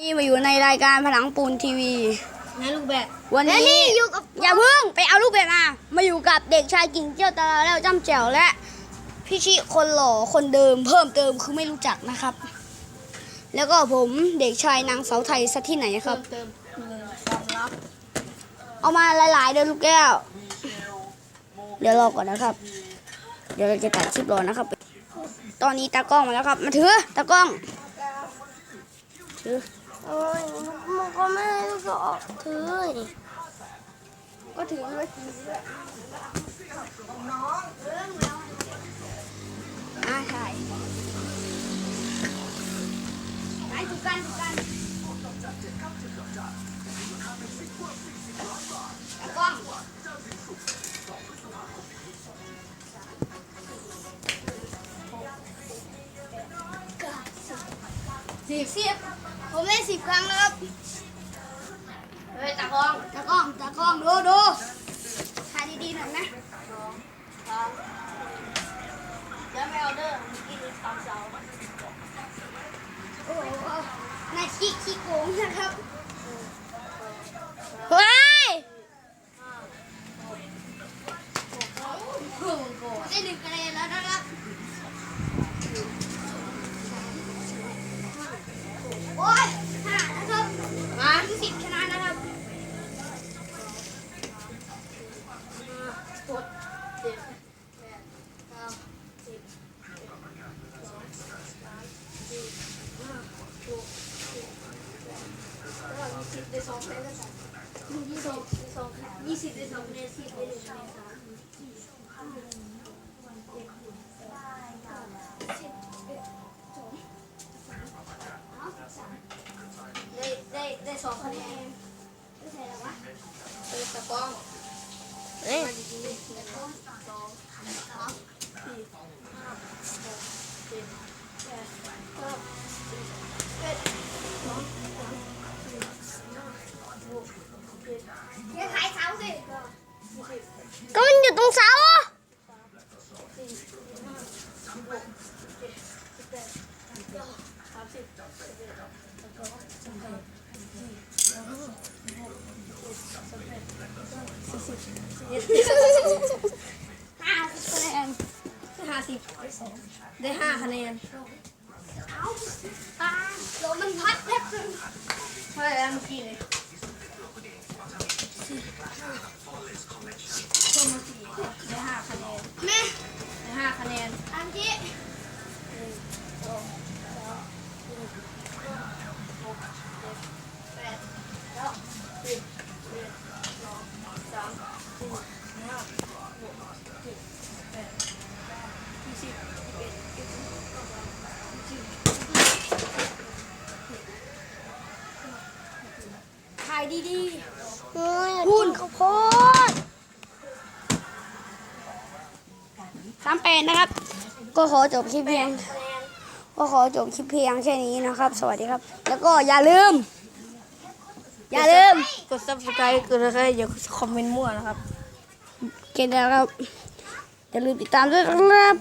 นี่มาอยู่ในรายการผนังปูนทีวี นะลูกแบบวันและนี้นี่อยู่กับอย่าเพิ่งไปเอาลูกแบบมา มาอยู่กับเด็กชายกิ่งเจ้าตาแล้วจ้ำแจ๋วและพี่ชิคนหล่อคนเดิม เพิ่มเติมคือไม่รู้จักนะครับ แล้วก็ผมเด็กชายนางเสาไทยสักที่ไหนคเพิ่รับ มเติมหนึ่งสองรับเอามาหลายๆเดือนลูกแก้ว เดี๋ยวรอก่อนนะครับ เดี๋ยวเราจะตัดคลิปรอนะครับ ตอนนี้ตากล้องมาแล้วครับ มาถือตากล้องถือ โอ้ยมันก็ไม่ได้ลูกออกถือก็ถือไว้ทีด้วยอ่าใช่ไหนถูกกันถูกกันกล้องสิบสิบ ผมเล่นสิบครั้งแล้วครับ เฮ้ยตากล้อง ตากล้อง ตากล้อง ดูดูถ่ายดีๆหน่อยนะแล้วไม่เอาเด้อกินตามเสาโอ้โหนายขี้ขี้โกงนะครับว้ายได้หนึ่งคะแนนแล้วนะครับโอ้ยห้านะครับมาสิบชนะนะครับ ได้สองคะแนนแล้วกันยี่สิบได้สอง ยี่สิบสองคะแนนสิบได้หนึ่งสามได้ได้ได้สองคะแนนไม่ใช่หรอวะเออตะกล้องเอ้ยดีๆหนึ่งสองสามสี่ห้าหกเจ็ดแปด ห้าสิบคะแนนห้าสิบได้ห้าคะแนนเอาตาโดนมันพัดแป๊บนึงเท่าไหร่แล้วเมื่อกี้เลยได้ห้าคะแนนแม่ได้ห้าคะแนน ตามที่ หนึ่งสองสามสี่ห้าหกเจ็ดแปดเก้าสิบเอ็ดสองสามสี่ห้าหกเจ็ดแปดเก้ายี่สิบยี่สิบเอ็ดยี่สิบสองยี่สิบ ถ่ายดีพูนข้าวโพดๆสามแปดนะครับ ก็ขอจบคลิปเพียง ก็ขอจบคลิปเพียงแค่นี้นะครับ สวัสดีครับ แล้วก็อย่าลืม อย่าลืม กด subscribe กดอะไรอย่าคอมเมนต์มั่วนะครับเกณฑ์นะครับ อย่าลืมติดตามด้วยครับ